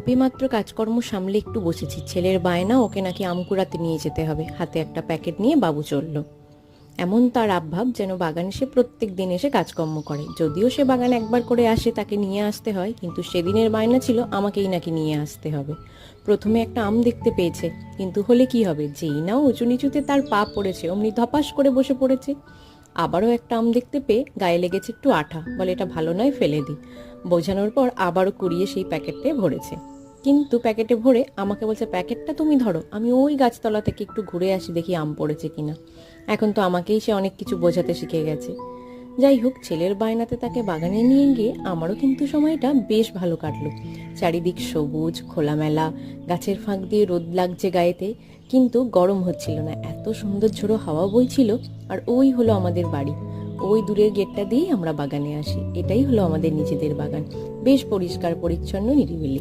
সবেমাত্র কাজকর্ম সামলে একটু বসেছি। ছেলের বায়না ওকে নাকি আম কুড়াতে নিয়ে যেতে হবে। হাতে একটা প্যাকেট নিয়ে বাবু চলল। এমন তার আভাব যেন বাগানে সে প্রত্যেক দিন এসে কাজকর্ম করে। যদিও সে বাগান একবার করে আসে তাকে নিয়ে আসতে হয়, কিন্তু সেদিনের বায়না ছিল আমাকেই নাকি নিয়ে আসতে হবে। প্রথমে একটা আম দেখতে পেয়েছে, কিন্তু হলে কি হবে? যেই না, উঁচু নিচুতে তার পা পড়েছে, অমনি ধপাস করে বসে পড়েছে। আবারও একটা আম দেখতে পেয়ে গায়ে লেগেছে একটু আঠা। বলে এটা ভালো নয়, ফেলে দিই। বোঝানোর পর আবারও কুড়িয়ে সেই প্যাকেটটাই ভরেছে। কিন্তু প্যাকেটে ভরে আমাকে বলছে, প্যাকেটটা তুমি ধরো। আমি ওই গাছতলা থেকে একটু ঘুরে আসি, দেখি আম পড়েছে কিনা। এখন তো আমাকেই সে অনেক কিছু বোঝাতে শিখে গেছে। যাই হোক, ছেলের বায়নাতে তাকে বাগানে নিয়ে গিয়ে আমারও কিন্তু সময়টা বেশ ভালো কাটলো। চারিদিক সবুজ, খোলামেলা, গাছের ফাঁক দিয়ে রোদ লাগছে গায়েতে, কিন্তু গরম হচ্ছিল না। এত সুন্দর ঝোড়ো হাওয়া বইছিল, আর ওই হলো আমাদের বাড়ি। ওই দূরের গেটটা দিয়েই আমরা বাগানে আসি। এটাই হলো আমাদের নিজেদের বাগান। বেশ পরিষ্কার, পরিচ্ছন্ন, নিরিবিলি।